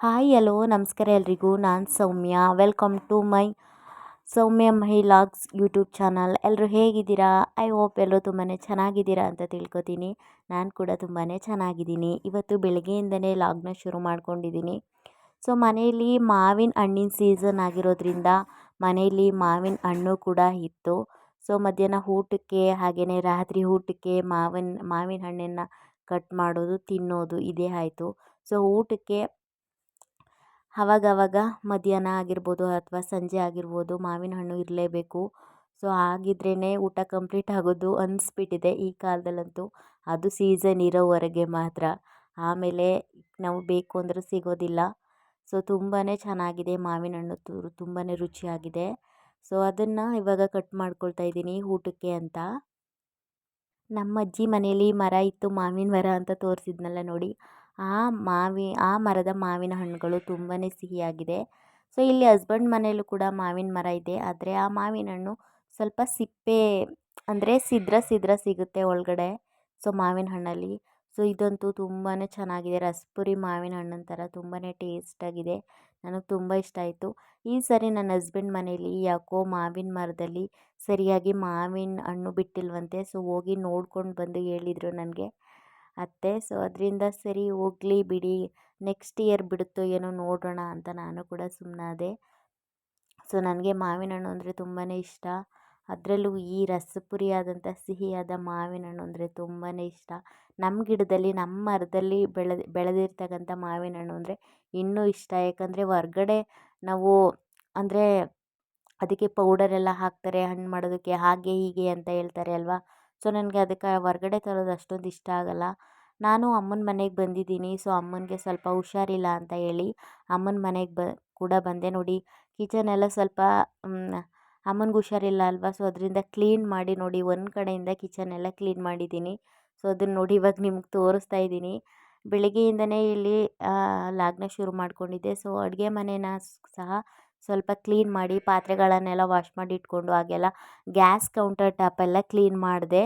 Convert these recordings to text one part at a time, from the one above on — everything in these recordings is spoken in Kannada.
ಹಾಯ್ ಹಲೋ ನಮಸ್ಕಾರ ಎಲ್ರಿಗೂ. ನಾನು Soumya. Welcome to my Soumya ಮಹಿಲಾಗ್ಸ್ YouTube channel. ಎಲ್ಲರೂ ಹೇಗಿದ್ದೀರಾ? ಐ ಹೋಪ್ ಎಲ್ಲರೂ ತುಂಬಾ ಚೆನ್ನಾಗಿದ್ದೀರಾ ಅಂತ ತಿಳ್ಕೊತೀನಿ. ನಾನು ಕೂಡ ತುಂಬಾ ಚೆನ್ನಾಗಿದ್ದೀನಿ. ಇವತ್ತು ಬೆಳಗ್ಗೆಯಿಂದನೇ ಲಾಗ್ನ ಶುರು ಮಾಡ್ಕೊಂಡಿದ್ದೀನಿ. ಸೊ ಮನೆಯಲ್ಲಿ ಮಾವಿನ ಹಣ್ಣಿನ ಸೀಸನ್ ಆಗಿರೋದ್ರಿಂದ ಮನೆಯಲ್ಲಿ ಮಾವಿನ ಹಣ್ಣು ಕೂಡ ಇತ್ತು. ಸೊ ಮಧ್ಯಾಹ್ನ ಊಟಕ್ಕೆ ಹಾಗೆಯೇ ರಾತ್ರಿ ಊಟಕ್ಕೆ ಮಾವಿನ ಮಾವಿನ ಹಣ್ಣನ್ನು ಕಟ್ ಮಾಡೋದು, ತಿನ್ನೋದು ಇದೇ ಆಯಿತು. ಸೊ ಊಟಕ್ಕೆ ಅವಾಗವಾಗ ಮಧ್ಯಾಹ್ನ ಆಗಿರ್ಬೋದು ಅಥವಾ ಸಂಜೆ ಆಗಿರ್ಬೋದು ಮಾವಿನ ಹಣ್ಣು ಇರಲೇಬೇಕು. ಸೊ ಹಾಗಿದ್ರೇ ಊಟ ಕಂಪ್ಲೀಟ್ ಆಗೋದು ಅನ್ನಿಸ್ಬಿಟ್ಟಿದೆ ಈ ಕಾಲದಲ್ಲಂತೂ. ಅದು ಸೀಸನ್ ಇರೋವರೆಗೆ ಮಾತ್ರ. ಆಮೇಲೆ ನಾವು ಬೇಕು ಅಂದರೂ ಸಿಗೋದಿಲ್ಲ. ಸೊ ತುಂಬಾ ಚೆನ್ನಾಗಿದೆ ಮಾವಿನ ಹಣ್ಣು ತುರು ತುಂಬಾ ರುಚಿಯಾಗಿದೆ. ಸೊ, ಅದನ್ನು ಇವಾಗ ಕಟ್ ಮಾಡ್ಕೊಳ್ತಾ ಇದ್ದೀನಿ ಊಟಕ್ಕೆ ಅಂತ. ನಮ್ಮ ಅಜ್ಜಿ ಮನೇಲಿ ಮರ ಇತ್ತು, ಮಾವಿನ ಮರ ಅಂತ ತೋರಿಸಿದ್ನಲ್ಲ ನೋಡಿ. ಆ ಮಾವಿ, ಆ ಮರದ ಮಾವಿನ ಹಣ್ಣುಗಳು ತುಂಬಾ ಸಿಹಿಯಾಗಿದೆ. ಸೊ, ಇಲ್ಲಿ ಹಸ್ಬೆಂಡ್ ಮನೆಯಲ್ಲೂ ಕೂಡ ಮಾವಿನ ಮರ ಇದೆ. ಆದರೆ ಆ ಮಾವಿನ ಹಣ್ಣು ಸ್ವಲ್ಪ ಸಿಪ್ಪೆ, ಅಂದರೆ ಸಿದ್ರ ಸಿದ್ರ ಸಿಗುತ್ತೆ ಒಳಗಡೆ, ಸೊ ಮಾವಿನ ಹಣ್ಣಲ್ಲಿ. ಸೊ, ಇದಂತೂ ತುಂಬಾ ಚೆನ್ನಾಗಿದೆ. ರಸಪುರಿ ಮಾವಿನ ಹಣ್ಣಿನ ಥರ ತುಂಬಾ ಟೇಸ್ಟಾಗಿದೆ. ನನಗೆ ತುಂಬ ಇಷ್ಟ ಆಯಿತು. ಈ ಸರಿ ನನ್ನ ಹಸ್ಬೆಂಡ್ ಮನೇಲಿ ಯಾಕೋ ಮಾವಿನ ಮರದಲ್ಲಿ ಸರಿಯಾಗಿ ಮಾವಿನ ಹಣ್ಣು ಬಿಟ್ಟಿಲ್ವಂತೆ, ಸೊ ಹೋಗಿ ನೋಡ್ಕೊಂಡು ಬಂದು ಹೇಳಿದರು ನನಗೆ. ಅತ್ತೆ. ಸೊ ಅದರಿಂದ ಸರಿ ಹೋಗಲಿ ಬಿಡಿ ನೆಕ್ಸ್ಟ್ ಇಯರ್ ಬಿಡುತ್ತೋ ಏನೋ ನೋಡೋಣ ಅಂತ ನಾನು ಕೂಡ ಸುಮ್ಮನಾದೆ ಸೊ ನನಗೆ ಮಾವಿನ ಹಣ್ಣು ಅಂದರೆ ತುಂಬಾ ಇಷ್ಟ. ಅದರಲ್ಲೂ ಈ ರಸಪುರಿಯಾದಂಥ ಸಿಹಿಯಾದ ಮಾವಿನ ಹಣ್ಣು ಅಂದರೆ ತುಂಬಾ ಇಷ್ಟ. ನಮ್ಮ ಗಿಡದಲ್ಲಿ ನಮ್ಮ ಮರದಲ್ಲಿ ಬೆಳೆದು, ಬೆಳೆದಿರ್ತಕ್ಕಂಥ ಮಾವಿನ ಹಣ್ಣು ಅಂದರೆ ಇನ್ನೂ ಇಷ್ಟ. ಯಾಕಂದರೆ ಹೊರ್ಗಡೆ ನಾವು ಅಂದರೆ ಅದಕ್ಕೆ ಪೌಡರೆಲ್ಲ ಹಾಕ್ತಾರೆ, ಹಣ್ಣು ಮಾಡೋದಕ್ಕೆ ಹಾಗೆ ಹೀಗೆ ಅಂತ ಹೇಳ್ತಾರೆ ಅಲ್ವಾ? ಸೊ, ನನಗೆ ಅದಕ್ಕೆ ಹೊರ್ಗಡೆ ತರೋದು ಅಷ್ಟೊಂದು ಇಷ್ಟ ಆಗಲ್ಲ. ನಾನು ಅಮ್ಮನ ಮನೆಗೆ ಬಂದಿದ್ದೀನಿ, ಸೊ ಅಮ್ಮನಿಗೆ ಸ್ವಲ್ಪ ಹುಷಾರಿಲ್ಲ ಅಂತ ಹೇಳಿ ಅಮ್ಮನ ಮನೆಗೆ ಬ, ಕೂಡ ಬಂದೆ. ನೋಡಿ ಕಿಚನ್ ಎಲ್ಲ ಸ್ವಲ್ಪ ಅಮ್ಮನಿಗೆ ಹುಷಾರಿಲ್ಲ ಅಲ್ವಾ? ಸೊ, ಅದರಿಂದ ಕ್ಲೀನ್ ಮಾಡಿ ನೋಡಿ, ಒಂದು ಕಡೆಯಿಂದ ಕಿಚನ್ ಎಲ್ಲ ಕ್ಲೀನ್ ಮಾಡಿದ್ದೀನಿ. ಸೊ, ಅದನ್ನು ನೋಡಿ ಇವಾಗ ನಿಮ್ಗೆ ತೋರಿಸ್ತಾ ಇದ್ದೀನಿ. ಬೆಳಗ್ಗೆಯಿಂದನೇ ಇಲ್ಲಿ ಲಾಗ್ನ ಶುರು ಮಾಡ್ಕೊಂಡಿದ್ದೆ. ಸೊ, ಅಡುಗೆ ಮನೇನ ಸಹ ಸ್ವಲ್ಪ ಕ್ಲೀನ್ ಮಾಡಿ ಪಾತ್ರೆಗಳನ್ನೆಲ್ಲ ವಾಶ್ ಮಾಡಿ ಇಟ್ಕೊಂಡು ಹಾಗೆಲ್ಲ ಗ್ಯಾಸ್ ಕೌಂಟರ್ ಟಾಪೆಲ್ಲ ಕ್ಲೀನ್ ಮಾಡಿದೆ.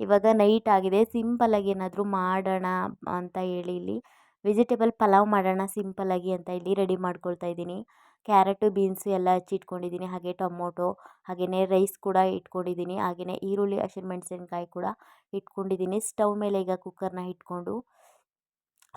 ಇವಾಗ ನೈಟ್ ಆಗಿದೆ. ಸಿಂಪಲ್ಲಾಗಿ ಏನಾದರೂ ಮಾಡೋಣ ಅಂತ ಹೇಳಿ ಇಲ್ಲಿ. ವೆಜಿಟೇಬಲ್ ಪಲಾವ್ ಮಾಡೋಣ ಸಿಂಪಲ್ಲಾಗಿ ಅಂತ ಇಲ್ಲಿ ರೆಡಿ ಮಾಡ್ಕೊಳ್ತಾ ಇದ್ದೀನಿ. ಕ್ಯಾರೆಟು, ಬೀನ್ಸು ಎಲ್ಲ ಹಚ್ಚಿಟ್ಕೊಂಡಿದ್ದೀನಿ ಹಾಗೆ ಟೊಮೊಟೊ ಹಾಗೆಯೇ ರೈಸ್ ಕೂಡ ಇಟ್ಕೊಂಡಿದ್ದೀನಿ. ಹಾಗೆಯೇ ಈರುಳ್ಳಿ ಹಸಿಮೆಣ್ಸಿನ್ಕಾಯಿ ಕೂಡ ಇಟ್ಕೊಂಡಿದ್ದೀನಿ. ಸ್ಟವ್ ಮೇಲೆ ಈಗ ಕುಕ್ಕರ್ನ ಇಟ್ಕೊಂಡು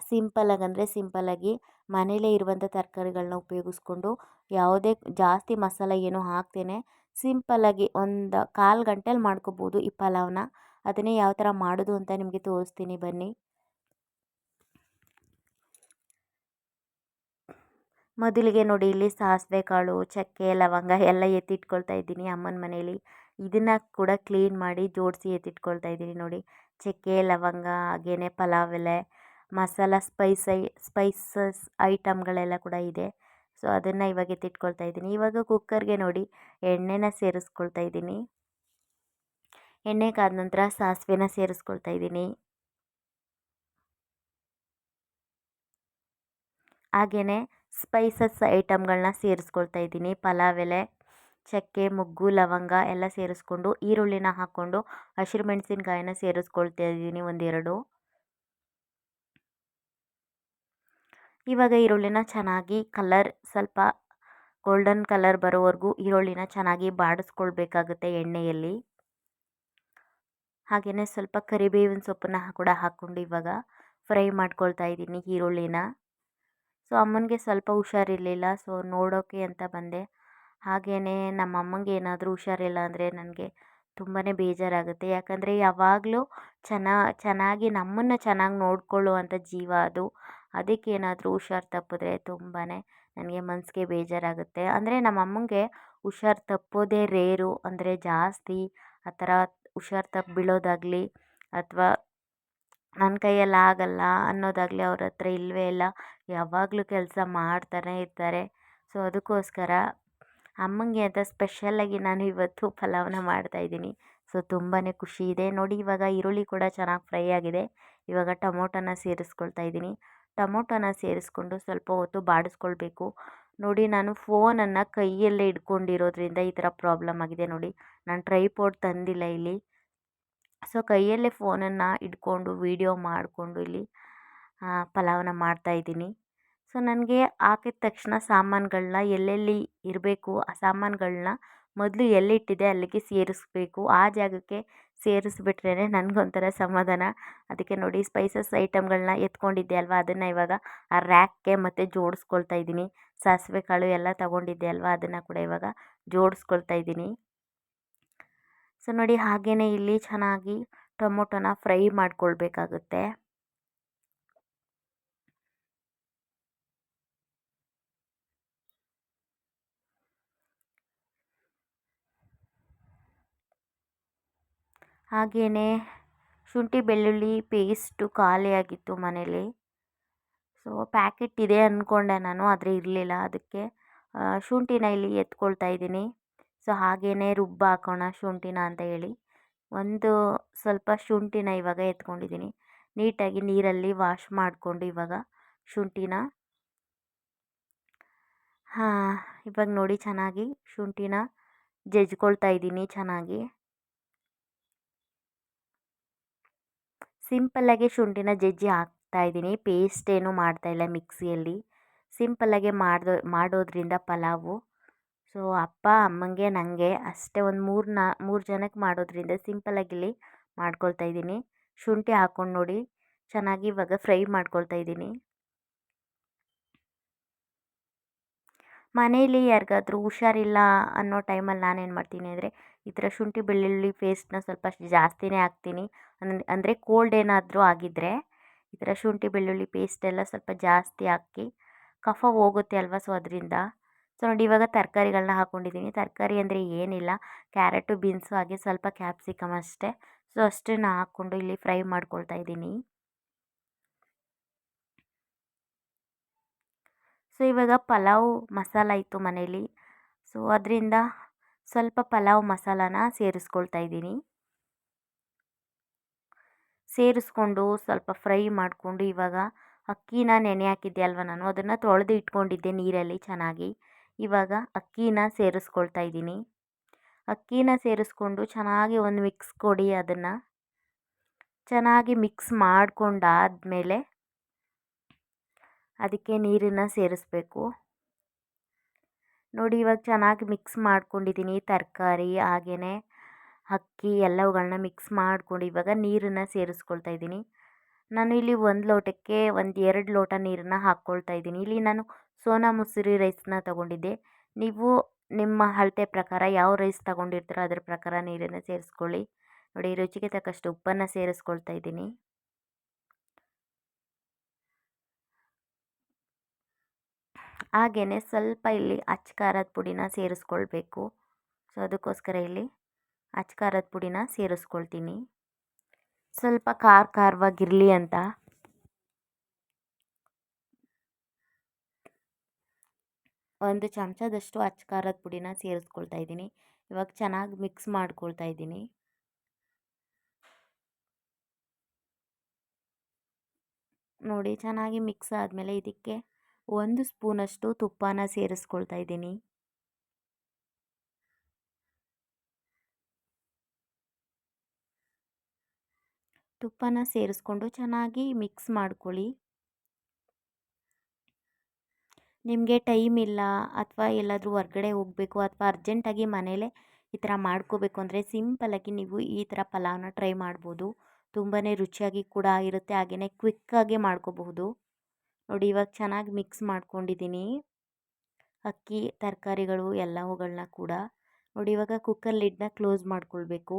ಸಿಂಪಲ್ಲಾಗಿ ಅಂದರೆ ಸಿಂಪಲ್ಲಾಗಿ ಮನೆಯಲ್ಲೇ ಇರುವಂಥ ತರಕಾರಿಗಳನ್ನ ಉಪಯೋಗಿಸ್ಕೊಂಡು ಯಾವುದೇ ಜಾಸ್ತಿ ಮಸಾಲೆ ಏನು ಹಾಕ್ತೇನೆ ಸಿಂಪಲ್ಲಾಗಿ ಒಂದು ಕಾಲು ಗಂಟೆಲಿ ಮಾಡ್ಕೋಬೋದು ಈ ಪಲಾವ್ನ. ಅದನ್ನೇ ಯಾವ ಥರ ಮಾಡೋದು ಅಂತ ನಿಮಗೆ ತೋರಿಸ್ತೀನಿ ಬನ್ನಿ. ಮೊದಲಿಗೆ ನೋಡಿ ಇಲ್ಲಿ ಸಾಸಿವೆ ಕಾಳು ಚಕ್ಕೆ, ಲವಂಗ ಎಲ್ಲ ಎತ್ತಿಟ್ಕೊಳ್ತಾ ಇದ್ದೀನಿ ಅಮ್ಮನ ಮನೇಲಿ. ಇದನ್ನು ಕೂಡ ಕ್ಲೀನ್ ಮಾಡಿ ಜೋಡಿಸಿ ಎತ್ತಿಟ್ಕೊಳ್ತಾ ಇದ್ದೀನಿ ನೋಡಿ. ಚಕ್ಕೆ, ಲವಂಗ ಹಾಗೆಯೇ ಪಲಾವ್ ಎಲೆ. ಮಸಾಲ ಐ ಸ್ಪೈಸಸ್ ಐಟಮ್ಗಳೆಲ್ಲ ಕೂಡ ಇದೆ. ಸೊ ಅದನ್ನು ಇವಾಗ ಎತ್ತಿಟ್ಕೊಳ್ತಾ ಇದ್ದೀನಿ. ಇವಾಗ ಕುಕ್ಕರ್ಗೆ ನೋಡಿ, ಎಣ್ಣೆನ ಸೇರಿಸ್ಕೊಳ್ತಾ ಇದ್ದೀನಿ. ಎಣ್ಣೆ ಕಾದ ನಂತರ ಸಾಸಿವೆನ ಸೇರಿಸ್ಕೊಳ್ತಾ ಇದ್ದೀನಿ. ಹಾಗೆಯೇ ಸ್ಪೈಸಸ್ ಐಟಮ್ಗಳನ್ನ ಸೇರಿಸ್ಕೊಳ್ತಾ ಇದ್ದೀನಿ. ಪಲಾವ್ ಎಲೆ, ಚಕ್ಕೆ, ಮೊಗ್ಗು, ಲವಂಗ ಎಲ್ಲ ಸೇರಿಸ್ಕೊಂಡು, ಈರುಳ್ಳಿನ ಹಾಕ್ಕೊಂಡು, ಹಸಿರು ಮೆಣಸಿನ್ಕಾಯಿನ ಸೇರಿಸ್ಕೊಳ್ತಾ ಇದ್ದೀನಿ ಒಂದೆರಡು. ಇವಾಗ ಈರುಳ್ಳಿನ ಚೆನ್ನಾಗಿ ಕಲರ್ ಸ್ವಲ್ಪ ಗೋಲ್ಡನ್ ಕಲರ್ ಬರೋವರೆಗೂ ಈರುಳ್ಳಿನ ಚೆನ್ನಾಗಿ ಬಾಡಿಸ್ಕೊಳ್ಬೇಕಾಗುತ್ತೆ ಎಣ್ಣೆಯಲ್ಲಿ. ಹಾಗೆಯೇ ಸ್ವಲ್ಪ ಕರಿಬೇವಿನ ಸೊಪ್ಪನ್ನ ಕೂಡ ಹಾಕ್ಕೊಂಡು ಇವಾಗ ಫ್ರೈ ಮಾಡ್ಕೊಳ್ತಾ ಇದ್ದೀನಿ ಈರುಳ್ಳಿನ. ಸೊ ಅಮ್ಮನಿಗೆ ಸ್ವಲ್ಪ ಹುಷಾರಿರಲಿಲ್ಲ ಸೊ ನೋಡೋಕೆ ಅಂತ ಬಂದೆ. ಹಾಗೆಯೇ ನಮ್ಮ ಅಮ್ಮಂಗೆ ಏನಾದರೂ ಹುಷಾರಿಲ್ಲ ಅಂದರೆ ನನಗೆ ತುಂಬಾ ಬೇಜಾರಾಗುತ್ತೆ. ಯಾಕಂದರೆ ಯಾವಾಗಲೂ ಚೆನ್ನ, ಚೆನ್ನಾಗಿ ನಮ್ಮನ್ನು ಚೆನ್ನಾಗಿ ನೋಡ್ಕೊಳ್ಳುವಂಥ ಜೀವ ಅದು. ಅದಕ್ಕೇನಾದರೂ ಹುಷಾರು ತಪ್ಪಿದ್ರೆ ತುಂಬಾ ನನಗೆ ಮನಸ್ಸಿಗೆ ಬೇಜಾರಾಗುತ್ತೆ. ಅಂದರೆ ನಮ್ಮ ಅಮ್ಮಂಗೆ ಹುಷಾರು ತಪ್ಪೋದೇ ರೇರು, ಅಂದರೆ ಜಾಸ್ತಿ ಆ ಥರ ಹುಷಾರು ತಪ್ಪಿ ಬೀಳೋದಾಗಲಿ ಅಥವಾ ನನ್ನ ಕೈಯಲ್ಲಿ ಆಗಲ್ಲ ಅನ್ನೋದಾಗಲಿ ಅವ್ರ ಹತ್ರ ಇಲ್ಲವೇ ಇಲ್ಲ, ಯಾವಾಗಲೂ ಕೆಲಸ ಮಾಡ್ತಾನೆ ಇರ್ತಾರೆ. ಸೊ, ಅದಕ್ಕೋಸ್ಕರ ಅಮ್ಮಂಗೆ ಅಂತ ಸ್ಪೆಷಲ್ಲಾಗಿ ನಾನು ಇವತ್ತು ಪಲಾವನ್ನ ಮಾಡ್ತಾಯಿದ್ದೀನಿ ಸೊ ತುಂಬಾ ಖುಷಿ ಇದೆ. ನೋಡಿ, ಇವಾಗ ಈರುಳ್ಳಿ ಕೂಡ ಚೆನ್ನಾಗಿ ಫ್ರೈ ಆಗಿದೆ. ಇವಾಗ ಟೊಮೊಟೊನ ಸೇರಿಸ್ಕೊಳ್ತಾ ಇದ್ದೀನಿ. ಟೊಮೊಟೊನ ಸೇರಿಸ್ಕೊಂಡು ಸ್ವಲ್ಪ ಹೊತ್ತು ಬಾಡಿಸ್ಕೊಳ್ಬೇಕು. ನೋಡಿ, ನಾನು ಫೋನನ್ನು ಕೈಯಲ್ಲೇ ಹಿಡ್ಕೊಂಡಿರೋದ್ರಿಂದ ಈ ಥರ ಪ್ರಾಬ್ಲಮ್ ಆಗಿದೆ ನೋಡಿ. ನಾನು ಟ್ರೈಪೋಡ್ ತಂದಿಲ್ಲ ಇಲ್ಲಿ. ಸೊ, ಕೈಯಲ್ಲೇ ಫೋನನ್ನು ಇಟ್ಕೊಂಡು ವೀಡಿಯೋ ಮಾಡಿಕೊಂಡು ಇಲ್ಲಿ ಪಲಾವನ್ನ ಮಾಡ್ತಾಯಿದ್ದೀನಿ ಸೊ, ನನಗೆ ಹಾಕಿದ ತಕ್ಷಣ ಸಾಮಾನುಗಳನ್ನ ಎಲ್ಲೆಲ್ಲಿ ಇರಬೇಕು, ಆ ಸಾಮಾನುಗಳನ್ನ ಮೊದಲು ಎಲ್ಲಿಟ್ಟಿದೆ ಅಲ್ಲಿಗೆ ಸೇರಿಸ್ಬೇಕು. ಆ ಜಾಗಕ್ಕೆ ಸೇರಿಸ್ಬಿಟ್ರೇ ನನಗೊಂಥರ ಸಮಾಧಾನ. ಅದಕ್ಕೆ ನೋಡಿ ಸ್ಪೈಸಸ್ ಐಟಮ್ಗಳನ್ನ ಎತ್ಕೊಂಡಿದ್ದೆ ಅಲ್ವಾ? ಅದನ್ನು ಇವಾಗ ಆ ರ್ಯಾಕ್ಗೆ ಮತ್ತೆ ಜೋಡಿಸ್ಕೊಳ್ತಾ ಇದ್ದೀನಿ. ಸಾಸಿವೆ ಕಾಳು ಎಲ್ಲ ತಗೊಂಡಿದ್ದೆ ಅಲ್ವಾ? ಅದನ್ನು ಕೂಡ ಇವಾಗ ಜೋಡಿಸ್ಕೊಳ್ತಾ ಇದ್ದೀನಿ. ಸೊ ನೋಡಿ ಹಾಗೆಯೇ ಇಲ್ಲಿ ಚೆನ್ನಾಗಿ ಟೊಮೊಟೊನ ಫ್ರೈ ಮಾಡ್ಕೊಳ್ಬೇಕಾಗುತ್ತೆ. ಹಾಗೆಯೇ ಶುಂಠಿ, ಬೆಳ್ಳುಳ್ಳಿ ಪೇಸ್ಟು ಖಾಲಿಯಾಗಿತ್ತು ಮನೇಲಿ. ಸೊ ಪ್ಯಾಕೆಟ್ ಇದೆ ಅಂದ್ಕೊಂಡೆ ನಾನು, ಆದರೆ ಇರಲಿಲ್ಲ ಅದಕ್ಕೆ. ಶುಂಠಿನ ಇಲ್ಲಿ ಎತ್ಕೊಳ್ತಾ ಇದ್ದೀನಿ. ಸೊ ಹಾಗೇ ರುಬ್ಬ ಹಾಕೋಣ ಶುಂಠಿನ ಅಂತ ಹೇಳಿ. ಒಂದು ಸ್ವಲ್ಪ ಶುಂಠಿನ ಇವಾಗ ಎತ್ಕೊಂಡಿದ್ದೀನಿ. ನೀಟಾಗಿ ನೀರಲ್ಲಿ ವಾಶ್ ಮಾಡಿಕೊಂಡು ಇವಾಗ ಶುಂಠಿನ. ಹಾಂ, ಇವಾಗ ನೋಡಿ ಚೆನ್ನಾಗಿ ಶುಂಠಿನ ಜಜ್ಕೊಳ್ತಾ ಇದ್ದೀನಿ ಚೆನ್ನಾಗಿ. ಸಿಂಪಲ್ಲಾಗಿ ಶುಂಠಿನ ಜಜ್ಜಿ ಹಾಕ್ತಾ ಇದ್ದೀನಿ. ಪೇಸ್ಟ್ ಏನೂ ಮಾಡ್ತಾಯಿಲ್ಲ ಮಿಕ್ಸಿಯಲ್ಲಿ. ಸಿಂಪಲ್ಲಾಗೆ ಮಾಡ್ದೋ, ಮಾಡೋದ್ರಿಂದ ಪಲಾವು. ಸೊ, ಅಪ್ಪ, ಅಮ್ಮಂಗೆ ನನಗೆ ಅಷ್ಟೇ ಒಂದು ಮೂರು ನಾ, ಮೂರು ಜನಕ್ಕೆ ಮಾಡೋದ್ರಿಂದ ಸಿಂಪಲ್ಲಾಗಿ ಇಲ್ಲಿ ಮಾಡ್ಕೊಳ್ತಾ ಇದ್ದೀನಿ. ಶುಂಠಿ ಹಾಕ್ಕೊಂಡು ನೋಡಿ, ಚೆನ್ನಾಗಿ ಇವಾಗ ಫ್ರೈ ಮಾಡ್ಕೊಳ್ತಾ ಇದ್ದೀನಿ. ಮನೆಯಲ್ಲಿ ಯಾರಿಗಾದ್ರೂ ಹುಷಾರಿಲ್ಲ ಅನ್ನೋ ಟೈಮಲ್ಲಿ ನಾನೇನು ಮಾಡ್ತೀನಿ ಅಂದರೆ, ಈ ಥರ ಶುಂಠಿ ಬೆಳ್ಳುಳ್ಳಿ ಪೇಸ್ಟನ್ನ ಸ್ವಲ್ಪ ಜಾಸ್ತಿನೇ ಹಾಕ್ತೀನಿ. ಅಂದರೆ ಕೋಲ್ಡ್ ಏನಾದರೂ ಆಗಿದ್ದರೆ ಈ ಥರ ಶುಂಠಿ, ಬೆಳ್ಳುಳ್ಳಿ ಪೇಸ್ಟ್ ಎಲ್ಲ ಸ್ವಲ್ಪ ಜಾಸ್ತಿ ಹಾಕಿ ಕಫ ಹೋಗುತ್ತೆ ಅಲ್ವಾ ಸೊ ಅದರಿಂದ. ಸೊ ನೋಡಿ ಇವಾಗ ತರಕಾರಿಗಳನ್ನ ಹಾಕ್ಕೊಂಡಿದ್ದೀನಿ ತರಕಾರಿ ಅಂದರೆ ಏನಿಲ್ಲ. ಕ್ಯಾರೆಟು, ಬೀನ್ಸು ಹಾಗೆ ಸ್ವಲ್ಪ ಕ್ಯಾಪ್ಸಿಕಮ್ ಅಷ್ಟೇ. ಸೊ ಅಷ್ಟನ್ನು ಹಾಕ್ಕೊಂಡು ಇಲ್ಲಿ ಫ್ರೈ ಮಾಡ್ಕೊಳ್ತಾ ಇದ್ದೀನಿ. ಸೊ ಇವಾಗ ಪಲಾವ್ ಮಸಾಲ ಇತ್ತು ಮನೇಲಿ. ಸೊ ಅದರಿಂದ ಸ್ವಲ್ಪ ಪಲಾವ್ ಮಸಾಲಾನ ಸೇರಿಸ್ಕೊಳ್ತಾ ಇದ್ದೀನಿ. ಸೇರಿಸ್ಕೊಂಡು ಸ್ವಲ್ಪ ಫ್ರೈ ಮಾಡಿಕೊಂಡು ಇವಾಗ ಅಕ್ಕಿನ ನೆನೆ ಹಾಕಿದ್ದೆ ಅಲ್ವ ನಾನು? ಅದನ್ನು ತೊಳೆದು ಇಟ್ಕೊಂಡಿದ್ದೆ ನೀರಲ್ಲಿ ಚೆನ್ನಾಗಿ. ಇವಾಗ ಅಕ್ಕಿನ ಸೇರಿಸ್ಕೊಳ್ತಾ ಇದ್ದೀನಿ. ಅಕ್ಕಿನ ಸೇರಿಸ್ಕೊಂಡು ಚೆನ್ನಾಗಿ ಒಂದು ಮಿಕ್ಸ್ ಕೊಡಿ ಅದನ್ನು. ಚೆನ್ನಾಗಿ ಮಿಕ್ಸ್ ಮಾಡಿಕೊಂಡಾದ್ಮೇಲೆ ಅದಕ್ಕೆ ನೀರನ್ನು ಸೇರಿಸ್ಬೇಕು. ನೋಡಿ ಇವಾಗ ಚೆನ್ನಾಗಿ ಮಿಕ್ಸ್ ಮಾಡ್ಕೊಂಡಿದ್ದೀನಿ ತರಕಾರಿ ಹಾಗೆಯೇ ಅಕ್ಕಿ ಎಲ್ಲವುಗಳನ್ನ ಮಿಕ್ಸ್ ಮಾಡ್ಕೊಂಡು ಇವಾಗ ನೀರನ್ನು ಸೇರಿಸ್ಕೊಳ್ತಾ ಇದ್ದೀನಿ. ನಾನು ಇಲ್ಲಿ ಒಂದು ಲೋಟಕ್ಕೆ ಒಂದು ಎರಡು ಲೋಟ ನೀರನ್ನು ಹಾಕ್ಕೊಳ್ತಾ ಇದ್ದೀನಿ. ಇಲ್ಲಿ ನಾನು ಸೋನಾ ಮಸೂರಿ ರೈಸನ್ನ ತಗೊಂಡಿದ್ದೆ. ನೀವು ನಿಮ್ಮ ಅಳತೆ ಪ್ರಕಾರ ಯಾವ ರೈಸ್ ತಗೊಂಡಿರ್ತೀರೋ ಅದರ ಪ್ರಕಾರ ನೀರನ್ನು ಸೇರಿಸ್ಕೊಳ್ಳಿ. ನೋಡಿ, ರುಚಿಗೆ ತಕ್ಕಷ್ಟು ಉಪ್ಪನ್ನು ಸೇರಿಸ್ಕೊಳ್ತಾ ಇದ್ದೀನಿ. ಹಾಗೆಯೇ ಸ್ವಲ್ಪ ಇಲ್ಲಿ ಅಚ್ಚ ಖಾರದ ಪುಡಿನ ಸೇರಿಸ್ಕೊಳ್ಬೇಕು. ಸೊ, ಅದಕ್ಕೋಸ್ಕರ ಇಲ್ಲಿ ಅಚ್ಚ ಖಾರದ ಪುಡಿನ ಸೇರಿಸ್ಕೊಳ್ತೀನಿ. ಸ್ವಲ್ಪ ಖಾರ ಖಾರವಾಗಿರಲಿ ಅಂತ. ಒಂದು ಚಮಚದಷ್ಟು ಅಚ್ಚ ಖಾರದ ಪುಡಿನ ಸೇರಿಸ್ಕೊಳ್ತಾ ಇದ್ದೀನಿ. ಇವಾಗ ಚೆನ್ನಾಗಿ ಮಿಕ್ಸ್ ಮಾಡ್ಕೊಳ್ತಾ ಇದ್ದೀನಿ. ನೋಡಿ ಚೆನ್ನಾಗಿ ಮಿಕ್ಸ್ ಆದಮೇಲೆ ಇದಕ್ಕೆ ಒಂದು ಸ್ಪೂನಷ್ಟು ತುಪ್ಪನ ಸೇರಿಸ್ಕೊಳ್ತಾ ಇದ್ದೀನಿ. ತುಪ್ಪನ ಸೇರಿಸ್ಕೊಂಡು ಚೆನ್ನಾಗಿ ಮಿಕ್ಸ್ ಮಾಡ್ಕೊಳ್ಳಿ. ನಿಮಗೆ ಟೈಮ್ ಇಲ್ಲ ಅಥವಾ ಎಲ್ಲಾದರೂ ಹೊರ್ಗಡೆ ಹೋಗಬೇಕು ಅಥವಾ ಅರ್ಜೆಂಟಾಗಿ ಮನೆಯಲ್ಲೇ ಈ ಥರ ಮಾಡ್ಕೋಬೇಕು ಅಂದರೆ ಸಿಂಪಲಾಗಿ ನೀವು ಈ ಥರ ಪಲಾವ್ನ ಟ್ರೈ ಮಾಡ್ಬೋದು. ತುಂಬಾ ರುಚಿಯಾಗಿ ಕೂಡ ಇರುತ್ತೆ ಹಾಗೆಯೇ ಕ್ವಿಕ್ಕಾಗಿ ಮಾಡ್ಕೋಬಹುದು. ನೋಡಿ, ಇವಾಗ ಚೆನ್ನಾಗಿ ಮಿಕ್ಸ್ ಮಾಡ್ಕೊಂಡಿದ್ದೀನಿ. ಅಕ್ಕಿ, ತರಕಾರಿಗಳು ಎಲ್ಲವುಗಳನ್ನ ಕೂಡ. ನೋಡಿ, ಇವಾಗ ಕುಕ್ಕರ್ ಲಿಡ್ನ ಕ್ಲೋಸ್ ಮಾಡ್ಕೊಳ್ಬೇಕು.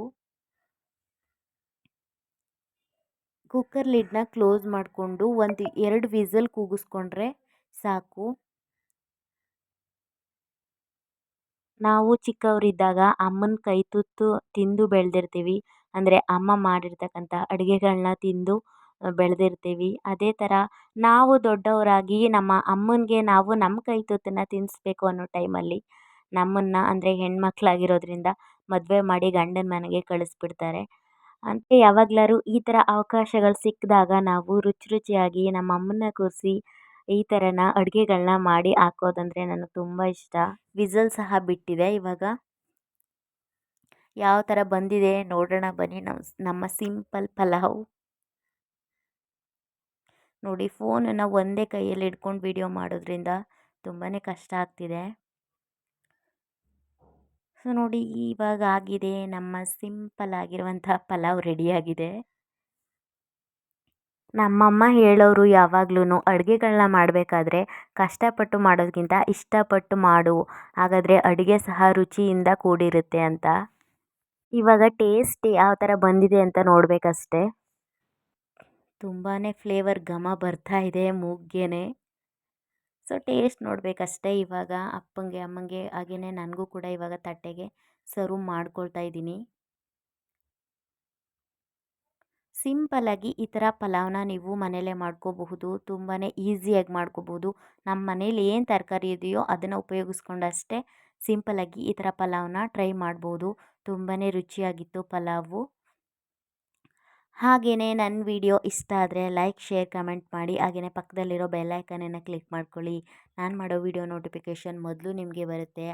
ಕುಕ್ಕರ್ ಲಿಡ್ನ ಕ್ಲೋಸ್ ಮಾಡಿಕೊಂಡು ಒಂದು ಎರಡು ವಿಸಲ್ ಕೂಗಿಸ್ಕೊಂಡ್ರೆ ಸಾಕು. ನಾವು ಚಿಕ್ಕವರಿದ್ದಾಗ ಅಮ್ಮನ ಕೈ ತುತ್ತು ತಿಂದು ಬೆಳೆದಿರ್ತೀವಿ. ಅಂದರೆ ಅಮ್ಮ ಮಾಡಿರ್ತಕ್ಕಂಥ ಅಡುಗೆಗಳನ್ನ ತಿಂದು ಬೆಳೆದಿರ್ತೀವಿ. ಅದೇ ಥರ ನಾವು ದೊಡ್ಡವರಾಗಿ ನಮ್ಮ ಅಮ್ಮನಿಗೆ ನಾವು ನಮ್ಮ ಕೈ ತುತ್ತನ್ನು ತಿನ್ನಿಸ್ಬೇಕು ಅನ್ನೋ ಟೈಮಲ್ಲಿ ನಮ್ಮನ್ನು ಅಂದರೆ ಹೆಣ್ಮಕ್ಳಾಗಿರೋದ್ರಿಂದ ಮದುವೆ ಮಾಡಿ ಗಂಡನ ಮನೆಗೆ ಕಳಿಸ್ಬಿಡ್ತಾರೆ. ಅಂದರೆ ಯಾವಾಗ್ಲಾದ್ರು ಈ ಥರ ಅವಕಾಶಗಳು ಸಿಕ್ಕಿದಾಗ ನಾವು ರುಚಿ ರುಚಿಯಾಗಿ ನಮ್ಮ ಅಮ್ಮನ್ನ ಕೂರಿಸಿ ಈ ಥರನ ಅಡುಗೆಗಳನ್ನ ಮಾಡಿ ಹಾಕೋದಂದ್ರೆ ನನಗೆ ತುಂಬ ಇಷ್ಟ. ವಿಸಲ್ ಸಹ ಬಿಟ್ಟಿದೆ ಇವಾಗ. ಯಾವ ಥರ ಬಂದಿದೆ ನೋಡೋಣ ಬನ್ನಿ ನಮ್ಮ ನಮ್ಮ ಸಿಂಪಲ್ ಪಲಾವ್. ನೋಡಿ ಫೋನನ್ನು ಒಂದೇ ಕೈಯಲ್ಲಿ ಹಿಡ್ಕೊಂಡು ವಿಡಿಯೋ ಮಾಡೋದ್ರಿಂದ ತುಂಬಾ ಕಷ್ಟ ಆಗ್ತಿದೆ. ಸೊ ನೋಡಿ ಇವಾಗ ಆಗಿದೆ, ನಮ್ಮ ಸಿಂಪಲ್ ಆಗಿರುವಂತಹ ಪಲಾವ್ ರೆಡಿಯಾಗಿದೆ ನಮ್ಮಮ್ಮ ಹೇಳೋರು ಯಾವಾಗ್ಲೂ ಅಡುಗೆಗಳನ್ನ ಮಾಡಬೇಕಾದ್ರೆ ಕಷ್ಟಪಟ್ಟು ಮಾಡೋದಕ್ಕಿಂತ ಇಷ್ಟಪಟ್ಟು ಮಾಡು, ಹಾಗಾದರೆ ಅಡುಗೆ ಸಹ ರುಚಿಯಿಂದ ಕೂಡಿರುತ್ತೆ ಅಂತ. ಇವಾಗ ಟೇಸ್ಟ್ ಯಾವ ಥರ ಬಂದಿದೆ ಅಂತ ನೋಡಬೇಕಷ್ಟೆ. ತುಂಬಾ ಫ್ಲೇವರ್ ಘಮ ಬರ್ತಾ ಇದೆ ಮೂಗ್ಗೆನೆ. ಸೊ, ಟೇಸ್ಟ್ ನೋಡಬೇಕಷ್ಟೇ ಇವಾಗ ಅಪ್ಪಂಗೆ, ಅಮ್ಮಂಗೆ ಹಾಗೆಯೇ ನನಗೂ ಕೂಡ ಇವಾಗ ತಟ್ಟೆಗೆ ಸರ್ವ್ ಮಾಡ್ಕೊಳ್ತಾ ಇದ್ದೀನಿ. ಸಿಂಪಲಾಗಿ ಈ ಥರ ಪಲಾವ್ನ ನೀವು ಮನೆಯಲ್ಲೇ ಮಾಡ್ಕೋಬಹುದು ತುಂಬಾ ಈಸಿಯಾಗಿ ಮಾಡ್ಕೋಬಹುದು. ನಮ್ಮ ಮನೇಲಿ ಏನು ತರಕಾರಿ ಇದೆಯೋ ಅದನ್ನು ಉಪಯೋಗಿಸ್ಕೊಂಡಷ್ಟೇ ಸಿಂಪಲಾಗಿ ಈ ಥರ ಪಲಾವ್ನ ಟ್ರೈ ಮಾಡ್ಬೋದು. ತುಂಬಾ ರುಚಿಯಾಗಿತ್ತು ಪಲಾವು. ಹಾಗೆಯೇ ನನ್ನ ವಿಡಿಯೋ ಇಷ್ಟ ಆದರೆ ಲೈಕ್, ಶೇರ್, ಕಮೆಂಟ್ ಮಾಡಿ. ಹಾಗೆಯೇ ಪಕ್ಕದಲ್ಲಿರೋ ಬೆಲ್ಲೈಕನನ್ನು ಕ್ಲಿಕ್ ಮಾಡ್ಕೊಳ್ಳಿ. ನಾನು ಮಾಡೋ ವಿಡಿಯೋ ನೋಟಿಫಿಕೇಷನ್ ಮೊದಲು ನಿಮಗೆ ಬರುತ್ತೆ.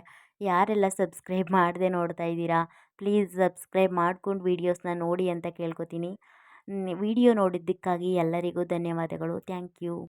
ಯಾರೆಲ್ಲ ಸಬ್ಸ್ಕ್ರೈಬ್ ಮಾಡದೆ ನೋಡ್ತಾ ಇದ್ದೀರಾ, ಪ್ಲೀಸ್ ಸಬ್ಸ್ಕ್ರೈಬ್ ಮಾಡ್ಕೊಂಡು ವೀಡಿಯೋಸ್ನ ನೋಡಿ ಅಂತ ಕೇಳ್ಕೊತೀನಿ. ವಿಡಿಯೋ ನೋಡಿದ್ದಕ್ಕಾಗಿ ಎಲ್ಲರಿಗೂ ಧನ್ಯವಾದಗಳು. Thank you.